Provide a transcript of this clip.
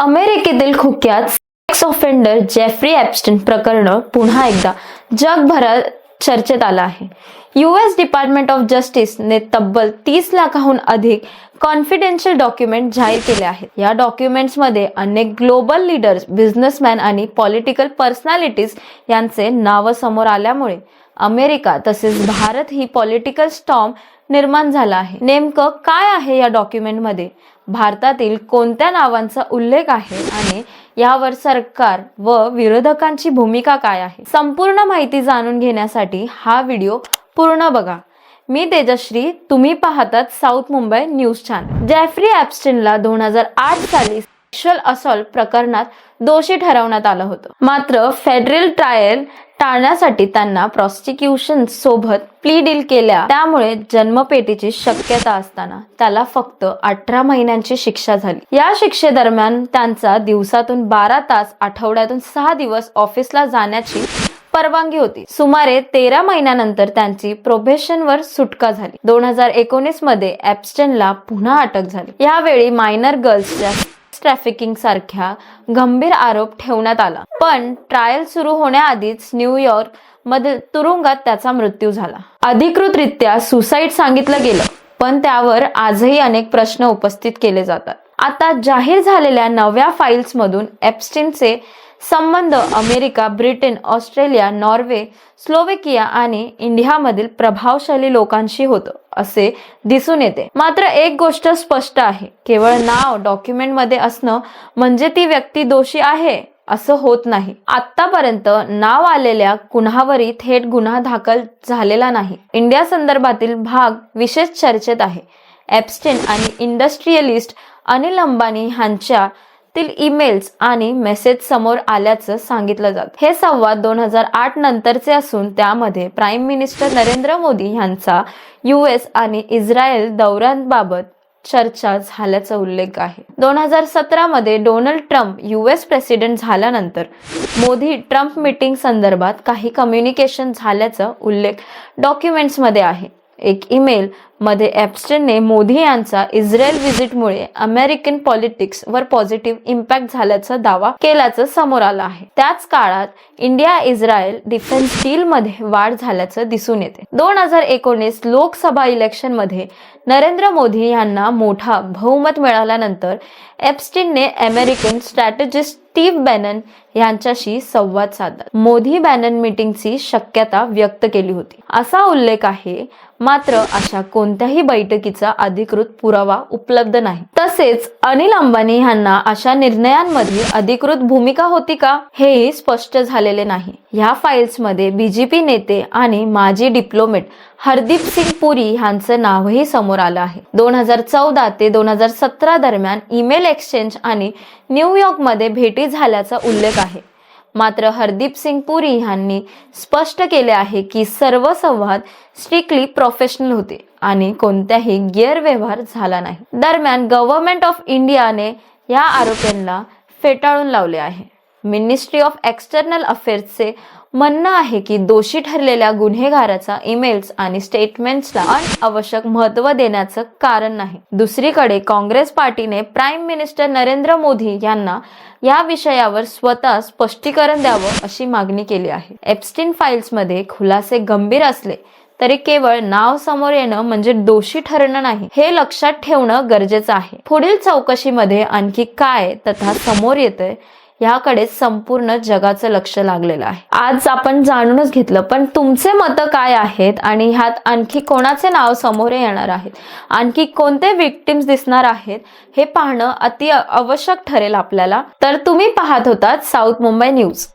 अमेरिकेतील खुक्यात sex offender Jeffrey Epstein प्रकरण पुन्हा एकदा जगभरात चर्चेत आलं आहे. युएस डिपार्टमेंट ऑफ जस्टिसने तब्बल तीस लाखाहून अधिक कॉन्फिडेन्शियल डॉक्युमेंट जाहीर केले आहेत. या डॉक्युमेंट्समध्ये अनेक ग्लोबल लीडर्स बिझनेसमॅन आणि पॉलिटिकल पर्सनॅलिटीज यांचे नावं समोर आल्यामुळे अमेरिका तसेच भारत ही पॉलिटिकल स्टॉम निर्माण झाला आहे. नेमकं काय आहे या डॉक्युमेंटमध्ये? भारतातील कोणत्या नावांचा उल्लेख आहे? आणि यावर सरकार व विरोधकांची भूमिका काय आहे? संपूर्ण माहिती जाणून घेण्यासाठी हा व्हिडिओ पूर्ण बघा. मी तेजश्री तुम्ही पाहतात south Mumbai news channel. Jeffrey ॲप्स्टिनला दोन हजार आठ साली सेक्शुअल असॉल्ट प्रकरणात दोषी ठरवण्यात आलं होतं. मात्र फेडरल ट्रायल टाळण्यासाठी त्यांना प्रॉस्टिक्युशन सोबत प्ली डील केल्या. त्यामुळे जन्मपेटीची शक्यता असताना त्याला फक्त अठरा महिन्यांची शिक्षा झाली. या शिक्षेदरम्यान त्यांचा दिवसातून बारा तास आठवड्यातून सहा दिवस ऑफिसला जाण्याची परवानगी होती. सुमारे तेरा महिन्यानंतर त्यांची प्रोबेशनवर सुटका झाली. दोन हजार एकोणीसमध्ये ॲप्स्टनला पुन्हा अटक झाली. यावेळी मायनर गर्ल्सच्या ट्रॅफिकिंग सारख्या गंभीर आरोप ठेवण्यात आला. पण ट्रायल सुरू होण्याआधीच न्यूयॉर्कमध्ये तुरुंगात त्याचा मृत्यू झाला. अधिकृतरित्या सुसाईड सांगितलं गेलं पण त्यावर आजही अनेक प्रश्न उपस्थित केले जातात. आता जाहीर झालेल्या नव्या फाईल्स मधून एप्स्टिनचे संबंध America Britain Australia Norway Slovakia आणि इंडियामधील प्रभावशाली लोकांशी होतं. असे दिसून येते. मात्र एक गोष्ट स्पष्ट आहे. केवळ नाव डॉक्युमेंटमध्ये असणं म्हणजे ती व्यक्ती दोषी आहे असं होत नाही. आतापर्यंत नाव आलेल्या गुन्हावरी थेट गुन्हा दाखल झालेला नाही. इंडिया संदर्भातील भाग विशेष चर्चेत आहे. एप्स्टिन आणि इंडस्ट्रियलिस्ट अनिल अंबानी ह्यांच्या तील ईमेल्स आणि मेसेज समोर आल्याचं सांगितलं जात. हे संवाद दोन हजार आठ नंतरचे असून त्यामध्ये प्राईम मिनिस्टर नरेंद्र मोदी यांचा युएस आणि इस्रायल दौऱ्यांबाबत चर्चा झाल्याचा उल्लेख आहे. दोन हजार सतरा मध्ये डोनाल्ड ट्रम्प युएस प्रेसिडेंट झाल्यानंतर मोदी ट्रम्प मीटिंग संदर्भात काही कम्युनिकेशन झाल्याचा उल्लेख डॉक्युमेंट्समध्ये आहे. एक ईमेल मध्ये ॲप्स्टनने मोदी यांचा इस्रायल व्हिजिटमुळे अमेरिकन पॉलिटिक्स वर पॉझिटिव्ह इम्पॅक्ट झाल्याचा दावा केल्याचं समोर आलं आहे. त्याच काळात इंडिया इस्रायल डिफेन्स डील मध्ये वाढ झाल्याचं दिसून येते. दोन हजार एकोणीस लोकसभा इलेक्शनमध्ये नरेंद्र मोदी यांना मोठा बहुमत मिळाल्यानंतर एप्स्टिनने अमेरिकन स्ट्रॅटेजिस्ट स्टीव्ह बॅनन यांच्याशी संवाद साधला. मोदी बॅनन मीटिंगची शक्यता व्यक्त केली होती. असा उल्लेख आहे मात्र अशा कोणत्याही बैठकीचा अधिकृत पुरावा उपलब्ध नाही. तसेच अनिल अंबानी यांना अशा निर्णयांमध्ये अधिकृत भूमिका होती का हेही स्पष्ट झालेले नाही. ह्या फाईल्समध्ये बीजेपी नेते आणि माजी डिप्लोमेट हरदीप सिंग पुरी यांचं नावही समोर आलं आहे. दोन हजार चौदा ते दोन हजार सतरा दरम्यान ईमेल एक्सचेंज आणि न्यूयॉर्कमध्ये भेटी झाल्याचा उल्लेख आहे. मात्र हरदीप सिंग पुरी यांनी स्पष्ट केले आहे की सर्व संवाद स्ट्रिक्टली प्रोफेशनल होते आणि कोणत्याही गैरव्यवहार झाला नाही. दरम्यान गव्हर्नमेंट ऑफ इंडियाने या आरोपींना फेटाळून लावले आहे. मिनिस्ट्री ऑफ एक्सटर्नल अफेअर्सचे म्हणणं आहे की दोषी ठरलेल्या गुन्हेगाराचा ईमेल्स आणि स्टेटमेंट्सला अनावश्यक महत्त्व देण्याचं कारण नाही. दुसरीकडे काँग्रेस पार्टीने प्राईम मिनिस्टर नरेंद्र मोदी यांना या विषयावर स्वतः स्पष्टीकरण द्यावं अशी मागणी केली आहे. एप्स्टिन फाईल्समध्ये खुलासे गंभीर असले तरी केवळ नाव समोर येणं म्हणजे दोषी ठरणं नाही हे लक्षात ठेवणं गरजेचं आहे. पुढील चौकशीमध्ये आणखी काय तथा समोर येतंय ह्याकडे संपूर्ण जगाचं लक्ष लागलेलं आहे. आज आपण जाणूनच घेतलं पण तुमचे मतं काय आहेत आणि ह्यात आणखी कोणाचे नाव समोर येणार आहेत? आणखी कोणते विक्टिम्स दिसणार आहेत? हे पाहणं अति आवश्यक ठरेल आपल्याला. तर तुम्ही पाहत होतात साऊथ मुंबई न्यूज.